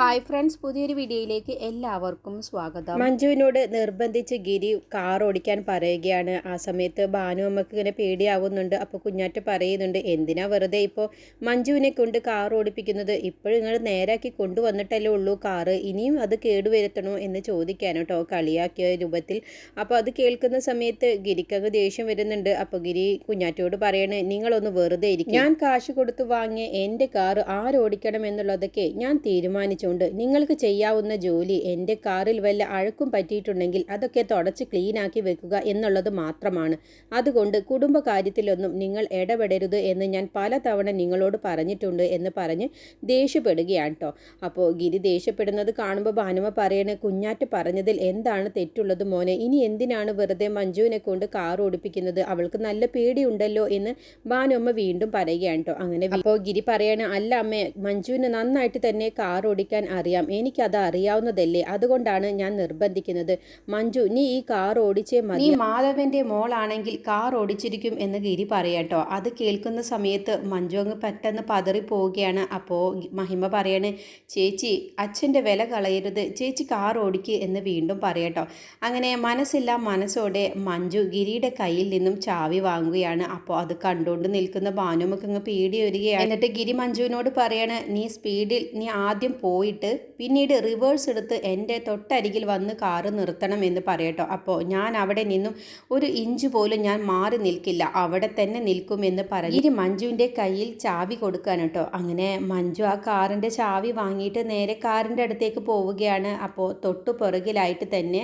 Hi friends പുതിയൊരു വീഡിയോയിലേക്ക് എല്ലാവർക്കും സ്വാഗതം. മഞ്ജുവിനോട് നിർബന്ധിച്ച് ഗിരി കാർ ഓടിക്കാൻ പറയുകയാണ്. ആ സമയത്ത് ഭാനു അമ്മയ്ക്ക് ഇങ്ങനെ പേടിയാവുന്നുണ്ട്. അപ്പോൾ കുഞ്ഞാറ്റ പറയുന്നുണ്ട് എന്തിനാ വെറുതെ ഇപ്പോൾ മഞ്ജുവിനെ കൊണ്ട് കാർ ഓടിപ്പിക്കുന്നത്? ഇപ്പോഴും നിങ്ങൾ നേരാക്കി കൊണ്ടുവന്നിട്ടല്ലേ ഉള്ളൂ കാറ്. ഇനിയും അത് കേടുവരുത്തണോ എന്ന് ചോദിക്കാനോ കേട്ടോ കളിയാക്കിയ രൂപത്തിൽ. അപ്പോൾ അത് കേൾക്കുന്ന സമയത്ത് ഗിരിക്കങ്ങ് ദേഷ്യം വരുന്നുണ്ട്. അപ്പോൾ ഗിരി കുഞ്ഞാറ്റയോട് പറയണേ നിങ്ങളൊന്ന് വെറുതെ ഇരിക്കും. ഞാൻ കാശ് കൊടുത്ത് വാങ്ങിയ എന്റെ കാറ് ആരോടിക്കണം എന്നുള്ളതൊക്കെ ഞാൻ തീരുമാനിച്ചുകൊണ്ട് നിങ്ങൾക്ക് ചെയ്യാവുന്ന ജോലി എന്റെ കാറിൽ വല്ല അഴുക്കും പറ്റിയിട്ടുണ്ടെങ്കിൽ അതൊക്കെ തുടച്ച് ക്ലീനാക്കി വെക്കുക എന്നുള്ളത് മാത്രമാണ്. അതുകൊണ്ട് കുടുംബകാര്യത്തിലൊന്നും നിങ്ങൾ ഇടപെടരുത് എന്ന് ഞാൻ പലതവണ നിങ്ങളോട് പറഞ്ഞിട്ടുണ്ട് എന്ന് പറഞ്ഞ് ദേഷ്യപ്പെടുകയാണ് കേട്ടോ അപ്പോൾ ഗിരി ദേഷ്യപ്പെടുന്നത് കാണുമ്പോൾ ഭാനുമ പറയണേ കുഞ്ഞാറ്റ് പറഞ്ഞതിൽ എന്താണ് തെറ്റുള്ളത് മോനെ? ഇനി എന്തിനാണ് വെറുതെ മഞ്ജുവിനെ കൊണ്ട് കാർ ഓടിപ്പിക്കുന്നത്? അവൾക്ക് നല്ല പേടിയുണ്ടല്ലോ എന്ന് ഭാനുമ്മ വീണ്ടും പറയുകയാണ് കേട്ടോ അങ്ങനെ അപ്പോൾ ഗിരി പറയണ അല്ല അമ്മേ മഞ്ജുവിന് നന്നായിട്ട് തന്നെ കാർ ഓടിക്കാൻ അറിയാം. എനിക്കത് അറിയാവുന്നതല്ലേ? അതുകൊണ്ടാണ് ഞാൻ നിർബന്ധിക്കുന്നത്. മഞ്ജു നീ ഈ കാർ ഓടിച്ചേ മതി. മാധവന്റെ മോളാണെങ്കിൽ കാർ ഓടിച്ചിരിക്കും എന്ന് ഗിരി പറയാട്ടോ അത് കേൾക്കുന്ന സമയത്ത് മഞ്ജു അങ്ങ് പെട്ടെന്ന് പതറി പോവുകയാണ്. അപ്പോൾ മഹിമ പറയാണ് ചേച്ചി അച്ഛന്റെ വില കളയരുത്. ചേച്ചി കാർ ഓടിക്കുക എന്ന് വീണ്ടും പറയട്ടോ അങ്ങനെ മനസ്സില്ല മനസ്സോടെ മഞ്ജു ഗിരിയുടെ കയ്യിൽ നിന്നും ചാവി വാങ്ങുകയാണ്. അപ്പോൾ അത് കണ്ടുകൊണ്ട് നിൽക്കുന്ന ഭാനുമൊക്കെ അങ്ങ് പേടി വരികയാണ്. എന്നിട്ട് ഗിരി മഞ്ജുവിനോട് പറയാണ് നീ സ്പീഡിൽ നീ ആദ്യം പോയിട്ട് പിന്നീട് റിവേഴ്സ് എടുത്ത് എന്റെ തൊട്ടരികിൽ വന്ന് കാറ് നിർത്തണം എന്ന് പറയട്ടോ. അപ്പോൾ ഞാൻ അവിടെ നിന്നും ഒരു ഇഞ്ച് പോലും ഞാൻ മാറി നിൽക്കില്ല. അവിടെ തന്നെ നിൽക്കുമെന്ന് പറഞ്ഞു ഇനി മഞ്ജുവിന്റെ കയ്യിൽ ചാവി കൊടുക്കാൻ കേട്ടോ. അങ്ങനെ മഞ്ജു ആ കാറിന്റെ ചാവി വാങ്ങിയിട്ട് നേരെ കാറിന്റെ അടുത്തേക്ക് പോവുകയാണ്. അപ്പോൾ തൊട്ടു പുറകിലായിട്ട് തന്നെ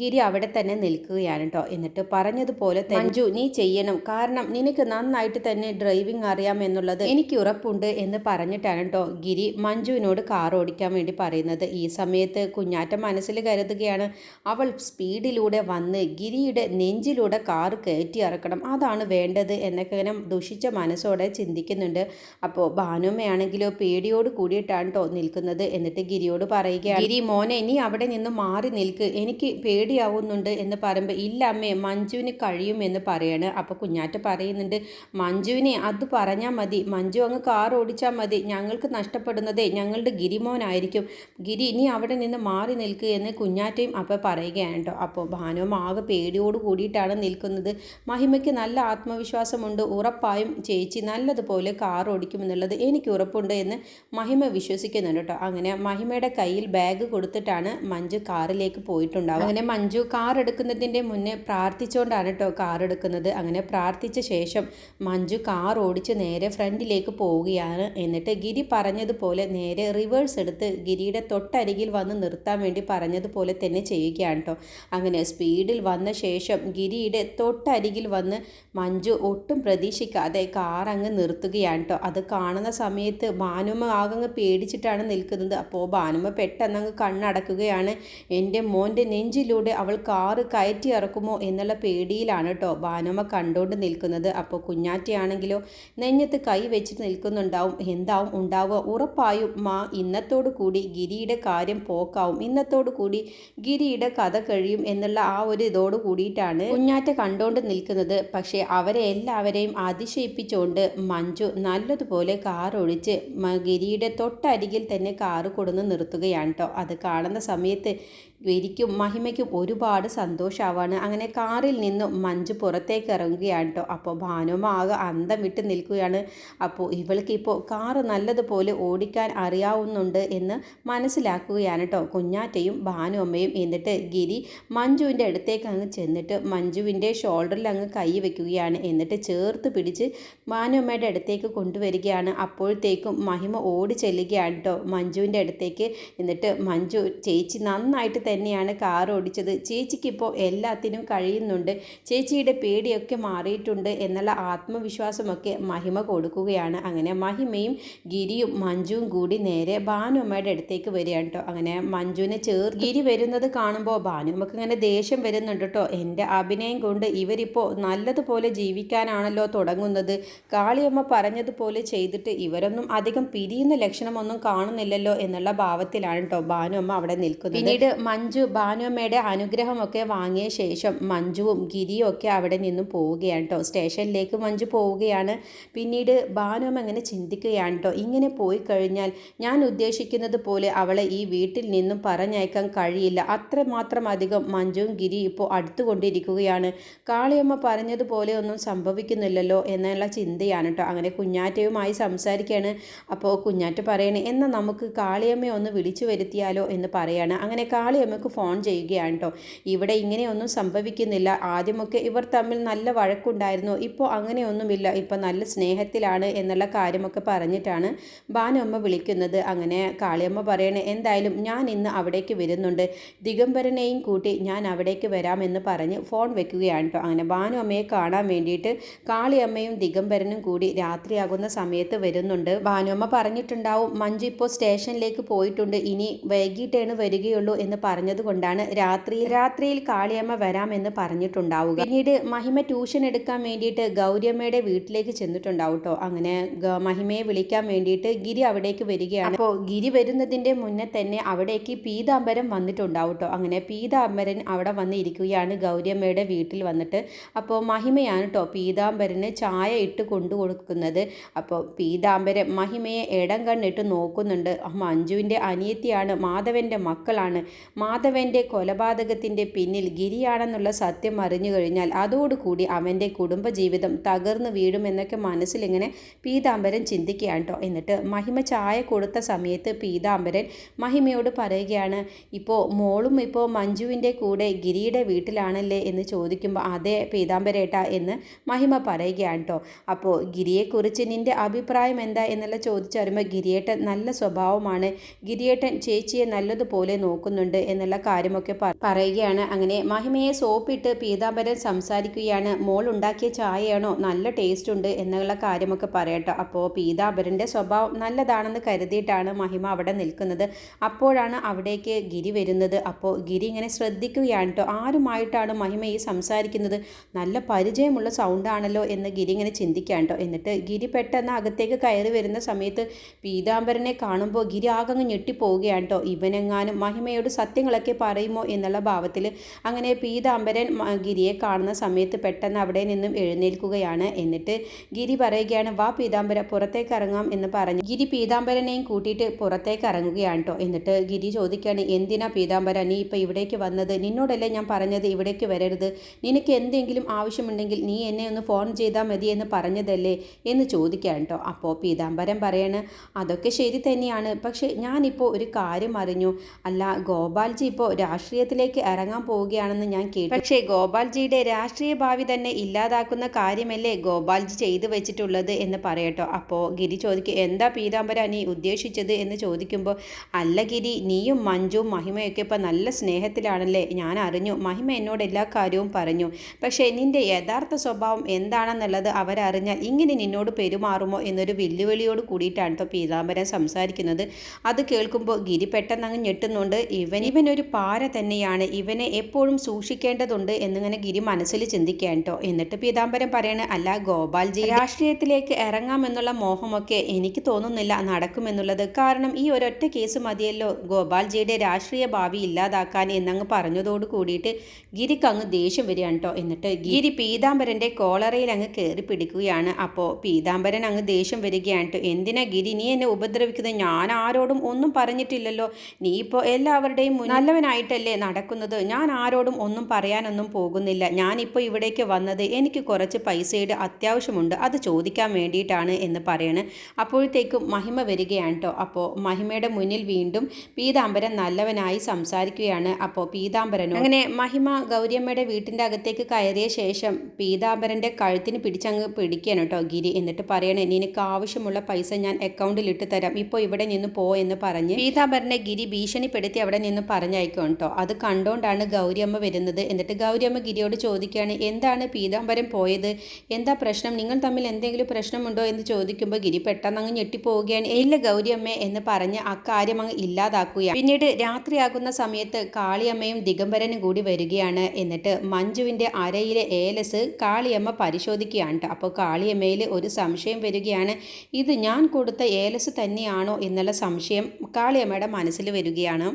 ഗിരി അവിടെ തന്നെ നിൽക്കുകയാണ് കേട്ടോ എന്നിട്ട് പറഞ്ഞതുപോലെ മഞ്ജു നീ ചെയ്യണം. കാരണം നിനക്ക് നന്നായിട്ട് തന്നെ ഡ്രൈവിംഗ് അറിയാം എന്നുള്ളത് എനിക്ക് ഉറപ്പുണ്ട് എന്ന് പറഞ്ഞിട്ടാണ് കേട്ടോ ഗിരി മഞ്ജുവിനോട് കാർ ഓടിക്കാൻ വേണ്ടി പറയുന്നത്. ഈ സമയത്ത് കുഞ്ഞാറ്റ മനസ്സിൽ കരുതുകയാണ് അവൾ സ്പീഡിലൂടെ വന്ന് ഗിരിയുടെ നെഞ്ചിലൂടെ കാർ കയറ്റി ഇറക്കണം. അതാണ് വേണ്ടത് എന്നൊക്കെ ഇങ്ങനെ ദുഷിച്ച മനസ്സോടെ ചിന്തിക്കുന്നുണ്ട്. അപ്പോൾ ഭാനുമ്മയാണെങ്കിലോ പേടിയോട് കൂടിയിട്ടാണ് കേട്ടോ നിൽക്കുന്നത്. എന്നിട്ട് ഗിരിയോട് പറയുകയാണ് ഗിരി മോനെ നീ അവിടെ നിന്ന് മാറി നിൽക്ക്. എനിക്ക് പേടിയാവുന്നുണ്ട് എന്ന് പറയുമ്പോൾ ഇല്ല അമ്മേ മഞ്ജുവിന് കഴിയും എന്ന് പറയാണ്. അപ്പോൾ കുഞ്ഞാറ്റ പറയുന്നുണ്ട് മഞ്ജുവിനെ അത് പറഞ്ഞാൽ മതി. മഞ്ജു അങ്ങ് കാർ ഓടിച്ചാൽ മതി. ഞങ്ങൾക്ക് നഷ്ടപ്പെടുന്നതേ ഞങ്ങളുടെ ഗിരിമോനായിരിക്കും. ഗിരി നീ അവിടെ നിന്ന് മാറി നിൽക്കുക എന്ന് കുഞ്ഞാറ്റയും അപ്പോൾ പറയുകയാണ് കേട്ടോ അപ്പോൾ ഭാനുവും ആകെ പേടിയോട് കൂടിയിട്ടാണ് നിൽക്കുന്നത്. മഹിമയ്ക്ക് നല്ല ആത്മവിശ്വാസമുണ്ട്. ഉറപ്പായും ചേച്ചി നല്ലതുപോലെ കാർ ഓടിക്കുമെന്നുള്ളത് എനിക്ക് ഉറപ്പുണ്ട് എന്ന് മഹിമ വിശ്വസിക്കുന്നുണ്ട് കേട്ടോ. അങ്ങനെ മഹിമയുടെ കയ്യിൽ ബാഗ് കൊടുത്തിട്ടാണ് മഞ്ജു കാറിലേക്ക് പോയിട്ടുണ്ടാവുക. അങ്ങനെ മഞ്ജു കാർ എടുക്കുന്നതിന്റെ മുന്നേ പ്രാർത്ഥിച്ചുകൊണ്ടാണ് കേട്ടോ കാർ എടുക്കുന്നത്. അങ്ങനെ പ്രാർത്ഥിച്ച ശേഷം മഞ്ജു കാർ ഓടിച്ച് നേരെ ഫ്രണ്ടിലേക്ക് പോവുകയാണ്. എന്നിട്ട് ഗിരി പറഞ്ഞതുപോലെ നേരെ റിവേഴ്സ് എടുത്ത് ഗിരിയുടെ തൊട്ടരികിൽ വന്ന് നിർത്താൻ വേണ്ടി പറഞ്ഞതുപോലെ തന്നെ ചെയ്യുകയാണ് കേട്ടോ അങ്ങനെ സ്പീഡിൽ വന്ന ശേഷം ഗിരിയുടെ തൊട്ടരികിൽ വന്ന് മഞ്ജു ഒട്ടും പ്രതീക്ഷിക്കാതെ കാർ അങ്ങ് നിർത്തുകയാണ് കേട്ടോ അത് കാണുന്ന സമയത്ത് ഭാനുമ്മ ആകങ്ങ് പേടിച്ചിട്ടാണ് നിൽക്കുന്നത്. അപ്പോൾ ഭാനുമ്മ പെട്ടെന്ന് അങ്ങ് കണ്ണടക്കുകയാണ്. എന്റെ മോന്റെ നെഞ്ചിലൂടെ അവൾ കാറ് കയറ്റി ഇറക്കുമോ എന്നുള്ള പേടിയിലാണ് കേട്ടോ ഭാനുമ്മ കണ്ടുകൊണ്ട് നിൽക്കുന്നത്. അപ്പോൾ കുഞ്ഞാറ്റയാണെങ്കിലോ നെഞ്ഞത്ത് കൈ വെച്ച് നിൽക്കുന്നുണ്ടാവും. എന്താവും? ഉണ്ടാവുക. ഉറപ്പായും മാ ഇന്നത്തോടു കൂടി ഗിരിയുടെ കാര്യം പോക്കാവും. ഇന്നത്തോടു കൂടി ഗിരിയുടെ കഥ കഴിയും എന്നുള്ള ആ ഒരു ഇതോട് കൂടിയിട്ടാണ് കുഞ്ഞാറ്റ കണ്ടുകൊണ്ട് നിൽക്കുന്നത്. പക്ഷേ അവരെ എല്ലാവരെയും അതിശയിപ്പിച്ചുകൊണ്ട് മഞ്ജു നല്ലതുപോലെ കാർ ഒഴിച്ച് ഗിരിയുടെ തൊട്ടരികിൽ തന്നെ കാറ് കൊടുന്ന് നിർത്തുകയാണ് കേട്ടോ അത് കാണുന്ന സമയത്ത് ഗിരിക്കും മഹിമയ്ക്കും ഒരുപാട് സന്തോഷമാവാണ് അങ്ങനെ കാറിൽ നിന്നും മഞ്ജു പുറത്തേക്ക് ഇറങ്ങുകയാണ് കേട്ടോ അപ്പോൾ ഭാനുമ അന്തം വിട്ട് നിൽക്കുകയാണ്. അപ്പോൾ ഇവൾക്കിപ്പോൾ കാറ് നല്ലതുപോലെ ഓടിക്കാൻ അറിയാവുന്നുണ്ട് എന്ന് മനസ്സിലാക്കുകയാണ് കേട്ടോ കുഞ്ഞാറ്റയും ഭാനുമ്മയും എന്നിട്ട് ഗിരി മഞ്ജുവിന്റെ അടുത്തേക്ക് അങ്ങ് ചെന്നിട്ട് മഞ്ജുവിന്റെ ഷോൾഡറിൽ അങ്ങ് കൈ വയ്ക്കുകയാണ് എന്നിട്ട് ചേർത്ത് പിടിച്ച് ഭാനുമ്മയുടെ അടുത്തേക്ക് കൊണ്ടുവരികയാണ്. അപ്പോഴത്തേക്കും മഹിമ ഓടി ചെല്ലുകയാണ് കേട്ടോ മഞ്ജുവിന്റെ അടുത്തേക്ക്. എന്നിട്ട് മഞ്ജു ചേച്ചി നന്നായിട്ട് തന്നെയാണ് കാർ ഓടിച്ചത്. ചേച്ചിക്കിപ്പോൾ എല്ലാത്തിനും കഴിയുന്നുണ്ട്. ചേച്ചിയുടെ പേടിയൊക്കെ മാറിയിട്ടുണ്ട് എന്നുള്ള ആത്മവിശ്വാസമൊക്കെ മഹിമ കൊടുക്കുകയാണ്. അങ്ങനെ മഹിമയും ഗിരിയും മഞ്ജുവും കൂടി നേരെ ഭാനുമ്മയുടെ അടുത്തേക്ക് വരികയാണ് കേട്ടോ അങ്ങനെ മഞ്ജുവിനെ ചേർ ഗിരി വരുന്നത് കാണുമ്പോൾ ഭാനുമ്മക്ക് ഇങ്ങനെ ദേഷ്യം വരുന്നുണ്ട് കേട്ടോ എന്റെ അഭിനയം കൊണ്ട് ഇവരിപ്പോൾ നല്ലതുപോലെ ജീവിക്കാനാണല്ലോ തുടങ്ങുന്നത്. കാളിയമ്മ പറഞ്ഞതുപോലെ ചെയ്തിട്ട് ഇവരൊന്നും അധികം പിരിയുന്ന ലക്ഷണമൊന്നും കാണുന്നില്ലല്ലോ എന്നുള്ള ഭാവത്തിലാണ് കേട്ടോ ഭാനുമ്മ അവിടെ നിൽക്കുന്നത്. പിന്നീട് മഞ്ജു ഭാനുമ്മയുടെ അനുഗ്രഹമൊക്കെ വാങ്ങിയ ശേഷം മഞ്ജുവും ഗിരിയും ഒക്കെ അവിടെ നിന്നും പോവുകയാണ് കേട്ടോ സ്റ്റേഷനിലേക്ക് മഞ്ജു പോവുകയാണ്. പിന്നീട് ഭാനുമ്മ അങ്ങനെ ചിന്തിക്കുകയാണ് കേട്ടോ ഇങ്ങനെ പോയി കഴിഞ്ഞാൽ ഞാൻ ഉദ്ദേശിക്കുന്നത് പോലെ അവളെ ഈ വീട്ടിൽ നിന്നും പറഞ്ഞയക്കാൻ കഴിയില്ല. അത്രമാത്രം അധികം മഞ്ജുവും ഗിരി ഇപ്പോൾ അടുത്തുകൊണ്ടിരിക്കുകയാണ്. കാളിയമ്മ പറഞ്ഞതുപോലെ ഒന്നും സംഭവിക്കുന്നില്ലല്ലോ എന്നുള്ള ചിന്തയാണ് കേട്ടോ അങ്ങനെ കുഞ്ഞാറ്റയുമായി സംസാരിക്കുകയാണ്. അപ്പോൾ കുഞ്ഞാറ്റ പറയണേ എന്നാൽ നമുക്ക് കാളിയമ്മയെ ഒന്ന് വിളിച്ചു വരുത്തിയാലോ എന്ന് പറയാണ്. അങ്ങനെ കാളിയമ്മക്ക് ഫോൺ ചെയ്യുകയാണ് കേട്ടോ ഇവിടെ ഇങ്ങനെയൊന്നും സംഭവിക്കുന്നില്ല. ആദ്യമൊക്കെ ഇവർ തമ്മിൽ നല്ല വഴക്കുണ്ടായിരുന്നു. ഇപ്പോൾ അങ്ങനെയൊന്നുമില്ല. ഇപ്പോൾ നല്ല സ്നേഹത്തിലാണ് എന്നുള്ള കാര്യമൊക്കെ പറഞ്ഞിട്ടാണ് ബാനമ്മ വിളിക്കുന്നത്. അങ്ങനെ കാളിയമ്മ പറയണേ എന്തായാലും ഞാൻ ഇന്ന് അവിടേക്ക് വരുന്നുണ്ട്. ദിഗംബരനെയും കൂട്ടി ഞാൻ അവിടേക്ക് വരാമെന്ന് പറഞ്ഞ് ഫോൺ വെക്കുകയാണ് കേട്ടോ അങ്ങനെ ഭാനു അമ്മയെ കാണാൻ വേണ്ടിയിട്ട് കാളിയമ്മയും ദിഗംബരനും കൂടി രാത്രിയാകുന്ന സമയത്ത് വരുന്നുണ്ട്. ഭാനുഅമ്മ പറഞ്ഞിട്ടുണ്ടാവും മഞ്ജു ഇപ്പോൾ സ്റ്റേഷനിലേക്ക് പോയിട്ടുണ്ട്. ഇനി വൈകിട്ടേണ് വരികയുള്ളൂ എന്ന് പറഞ്ഞതുകൊണ്ടാണ് രാത്രി രാത്രിയിൽ കാളിയമ്മ വരാമെന്ന് പറഞ്ഞിട്ടുണ്ടാവുക. പിന്നീട് മഹിമ ട്യൂഷൻ എടുക്കാൻ വേണ്ടിയിട്ട് ഗൗരിയമ്മയുടെ വീട്ടിലേക്ക് ചെന്നിട്ടുണ്ടാവും കേട്ടോ അങ്ങനെ മഹിമയെ വിളിക്കാൻ വേണ്ടിയിട്ട് ഗിരി അവിടേക്ക് വരികയാണ്. അപ്പോൾ ഗിരി വരുന്നതിന്റെ മുന്നേ തന്നെ അവിടേക്ക് പീതാംബരം വന്നിട്ടുണ്ടാവും കേട്ടോ അങ്ങനെ പീതാംബരൻ അവിടെ വന്ന് ഇരിക്കുകയാണ് ഗൗരിയമ്മയുടെ വീട്ടിൽ വന്നിട്ട്. അപ്പോൾ മഹിമയാണ് കേട്ടോ പീതാംബരന് ചായ ഇട്ട് കൊണ്ടു കൊടുക്കുന്നത്. അപ്പോൾ പീതാംബരൻ മഹിമയെ ഇടം കണ്ണിട്ട് നോക്കുന്നുണ്ട്. മഞ്ജുവിന്റെ അനിയത്തിയാണ് മാധവന്റെ മക്കളാണ്. മാധവന്റെ കൊലപാതകത്തിന്റെ പിന്നിൽ ഗിരിയാണെന്നുള്ള സത്യം അറിഞ്ഞു കഴിഞ്ഞാൽ അതോടുകൂടി അവന്റെ കുടുംബജീവിതം തകർന്നു വീഴുമെന്നൊക്കെ മനസ്സിലിങ്ങനെ പീതാംബരൻ ചിന്തിക്കുകയാണ് കേട്ടോ. എന്നിട്ട് മഹിമ ചായ കൊടുത്ത സമയത്ത് പീതാംബരൻ മഹിമയോട് പറയുകയാണ് ഇപ്പോൾ മോളും ഇപ്പോൾ മഞ്ജുവിന്റെ കൂടെ ഗിരിയുടെ വീട്ടിലാണല്ലേ? എന്ന് ചോദിക്കുമ്പോൾ അതെ പീതാംബരേട്ട എന്ന് മഹിമ പറയുകയാണ് കേട്ടോ. അപ്പോൾ ഗിരിയെക്കുറിച്ച് നിന്റെ അഭിപ്രായം എന്താ? എന്നുള്ള ചോദിച്ചറിയുമ്പോൾ ഗിരിയേട്ടൻ നല്ല സ്വഭാവമാണ്. ഗിരിയേട്ടൻ ചേച്ചിയെ നല്ലതുപോലെ നോക്കുന്നുണ്ട് എന്നുള്ള കാര്യമൊക്കെ പറയുകയാണ്. അങ്ങനെ മഹിമയെ സോപ്പിട്ട് പീതാംബരൻ സംസാരിക്കുകയാണ്. മോൾ ഉണ്ടാക്കിയ ചായയാണോ? നല്ല ടേസ്റ്റ് ഉണ്ട് എന്നുള്ള കാര്യമൊക്കെ പറയട്ടോ. അപ്പോൾ പീതാംബരന്റെ സ്വഭാവം നല്ലതാണെന്ന് കരുതിയിട്ടാണ് മഹിമ അവിടെ നിൽക്കുന്നത്. അപ്പോഴാണ് അവിടേക്ക് ഗിരി വരുന്നത്. അപ്പോൾ ഗിരി ഇങ്ങനെ ശ്രദ്ധിക്കുകയാണ് കേട്ടോ ആരുമായിട്ടാണ് മഹിമ ഈ സംസാരിക്കുന്നത്? നല്ല പരിചയമുള്ള സൗണ്ടാണല്ലോ എന്ന് ഗിരി ഇങ്ങനെ കേട്ടോ എന്നിട്ട് ഗിരി പെട്ടെന്ന് അകത്തേക്ക് കയറി വരുന്ന സമയത്ത് പീതാംബരനെ കാണുമ്പോൾ ഗിരി ആകങ്ങ് ഞെട്ടിപ്പോവുകയാണ് കേട്ടോ ഇവനെങ്ങാനും മഹിമയോട് സത്യങ്ങളൊക്കെ പറയുമോ എന്നുള്ള ഭാവത്തിൽ അങ്ങനെ പീതാംബരൻ ഗിരിയെ കാണുന്ന സമയത്ത് പെട്ടെന്ന് അവിടെ നിന്നും എഴുന്നേൽക്കുകയാണ്. എന്നിട്ട് ഗിരി പറയുകയാണ് വാ പീതാംബര പുറത്തേക്ക് ഇറങ്ങാം എന്ന് പറഞ്ഞു ഗിരി പീതാംബരനെയും കൂട്ടിയിട്ട് പുറത്തേക്ക് ഇറങ്ങുകയാണ് കേട്ടോ എന്നിട്ട് ഗിരി ചോദിക്കുകയാണ് എന്തിനാ പീതാംബര നീ ഇപ്പോൾ ഇവിടേക്ക് വന്നത്? നിന്നോടല്ലേ ഞാൻ പറഞ്ഞത് ഇവിടേക്ക് വരരുത്. നിനക്ക് എന്തെങ്കിലും ആവശ്യമുണ്ടെങ്കിൽ നീ എന്നെ ഒന്ന് ഫോൺ ചെയ്താൽ മതി എന്ന് പറഞ്ഞതല്ലേ എന്ന് ചോദിക്കുകയാണ് കേട്ടോ അപ്പോൾ പീതാംബരൻ പറയാണ് അതൊക്കെ ശരി തന്നെയാണ്. പക്ഷേ ഞാനിപ്പോൾ ഒരു കാര്യം അറിഞ്ഞു. അല്ല ഗോപാൽജി ഇപ്പോൾ രാഷ്ട്രീയത്തിലേക്ക് ഇറങ്ങാൻ പോവുകയാണെന്ന് ഞാൻ കേട്ടു. പക്ഷേ ഗോപാൽജിയുടെ രാഷ്ട്രീയ ഭാവി തന്നെ ഇല്ലാതാക്കുന്ന കാര്യമല്ലേ ഗോപാൽജി ചെയ്തു വെച്ചിട്ടുള്ളത് എന്ന് പറയട്ടോ. അപ്പോൾ ഗിരി ചോദിക്കും എന്താ പീതാംബര നീ ഉദ്ദേശിച്ചത്? എന്ന് ചോദിക്കുമ്പോൾ അല്ല ഗിരി നീയും മഞ്ജുവും മഹിമയൊക്കെ ഇപ്പോൾ നല്ല സ്നേഹത്തിലാണല്ലേ? ഞാൻ അറിഞ്ഞു. മഹിമ എന്നോട് എല്ലാ കാര്യവും പറഞ്ഞു. പക്ഷേ നിന്റെ യഥാർത്ഥ സ്വഭാവം എന്താണെന്നുള്ളത് അവരറിഞ്ഞാൽ ഇങ്ങനെ നിന്നോട് പെരുമാറുമോ എന്നൊരു വെല്ലുവിളിയോട് കൂടിയിട്ടാണ് കേട്ടോ പീതാംബരൻ സംസാരിക്കുന്നത്. അത് കേൾക്കുമ്പോൾ ഗിരി പെട്ടെന്ന് അങ്ങ് ഞെട്ടുന്നുണ്ട്. ഇവൻ ഇവൻ ഇവനൊരു പാര തന്നെയാണ് ഇവനെ എപ്പോഴും സൂക്ഷിക്കേണ്ടതുണ്ട് എന്നിങ്ങനെ ഗിരി മനസ്സിൽ കേട്ടോ എന്നിട്ട് പീതാംബരം പറയണ അല്ല ഗോപാൽജി രാഷ്ട്രീയത്തിലേക്ക് ഇറങ്ങാമെന്നുള്ള മോഹമൊക്കെ എനിക്ക് തോന്നുന്നില്ല നടക്കുമെന്നുള്ളത്. കാരണം ഈ ഒരൊറ്റ കേസ് മതിയല്ലോ. ഗോപാൽജിയുടെ രാഷ്ട്രീയ ഭാവി ഇല്ലാതാക്കാൻ എന്നങ്ങ് പറഞ്ഞതോട് കൂടിയിട്ട് ഗിരിക്ക് അങ്ങ് ദേഷ്യം വരികയാണ് കേട്ടോ എന്നിട്ട് ഗിരി പീതാംബരന്റെ കോളറയിൽ അങ്ങ് കയറി പിടിക്കുകയാണ്. അപ്പോ പീതാംബരൻ അങ്ങ് ദേഷ്യം വരികയാണ് കേട്ടോ എന്തിനാ ഗിരി? നീ എന്നെ ഉപദ്രവിക്കുന്നത്? ഞാൻ ആരോടും ഒന്നും പറഞ്ഞിട്ടില്ലല്ലോ. നീ ഇപ്പോ എല്ലാവരുടെയും മുന്നിൽ നല്ലവനായിട്ടല്ലേ നടക്കുന്നത്? ഞാൻ ആരോടും ഒന്നും പറയാനൊന്നും പോകുന്നില്ല. ഞാനിപ്പോൾ ഇവിടേക്ക് വന്നത് എനിക്ക് കുറച്ച് പൈസയുടെ അത്യാവശ്യമുണ്ട്. അത് ചോദിക്കാൻ വേണ്ടിയിട്ടാണ് എന്ന് പറയണ്. അപ്പോഴത്തേക്കും മഹിമ വരികയാണ് കേട്ടോ അപ്പോൾ മഹിമയുടെ മുന്നിൽ വീണ്ടും പീതാംബരൻ നല്ലവനായി സംസാരിക്കുകയാണ്. അപ്പോൾ പീതാംബരനും അങ്ങനെ മഹിമ ഗൗരിയമ്മയുടെ വീട്ടിന്റെ അകത്തേക്ക് കയറിയ ശേഷം പീതാംബരന്റെ കഴുത്തിന് പിടിച്ചങ്ങ് പിടിക്കുകയാണ് കേട്ടോ ഗിരി. എന്നിട്ട് പറയണേ നിനക്ക് ആവശ്യമുള്ള പൈസ ഞാൻ അക്കൗണ്ടിൽ ഇട്ട് തരാം. ഇപ്പോൾ ഇവിടെ നിന്ന് പോ എന്ന് പറഞ്ഞ് പീതാംബരനെ ഗിരി ഭീഷണിപ്പെടുത്തി അവിടെ നിന്ന് പറഞ്ഞയക്കും കേട്ടോ. അത് കണ്ടുകൊണ്ടാണ് ഗൗരിയമ്മ വരുന്നത്. എന്നിട്ട് ഗൗരിയമ്മ ഗിരിയോട് ചോദിക്കുകയാണ് എന്താണ് പീതാംബരം പോയത്? എന്താ പ്രശ്നം? നിങ്ങൾ തമ്മിൽ എന്തെങ്കിലും പ്രശ്നമുണ്ടോ? എന്ന് ചോദിക്കുമ്പോൾ ഗിരി പെട്ടെന്ന് അങ്ങ് ഞെട്ടിപ്പോവുകയാണ്. ഇല്ല ഗൗരിയമ്മ എന്ന് പറഞ്ഞ് അക്കാര്യം അങ്ങ് ഇല്ലാതാക്കുകയാണ്. പിന്നീട് രാത്രിയാകുന്ന സമയത്ത് കാളിയമ്മയും ദിഗംബരനും കൂടി വരികയാണ്. എന്നിട്ട് മഞ്ജുവിന്റെ അരയിലെ ഏലസ് കാളിയമ്മ പരിശോധിക്കുകയാണ്. അപ്പോൾ കാളിയമ്മയിൽ ഒരു സംശയം വരികയാണ് ഇത് ഞാൻ കൊടുത്ത ഏലസ് തന്നെയാണോ? എന്നുള്ള സംശയം കാളിയമ്മയുടെ മനസ്സിൽ വരികയാണ്.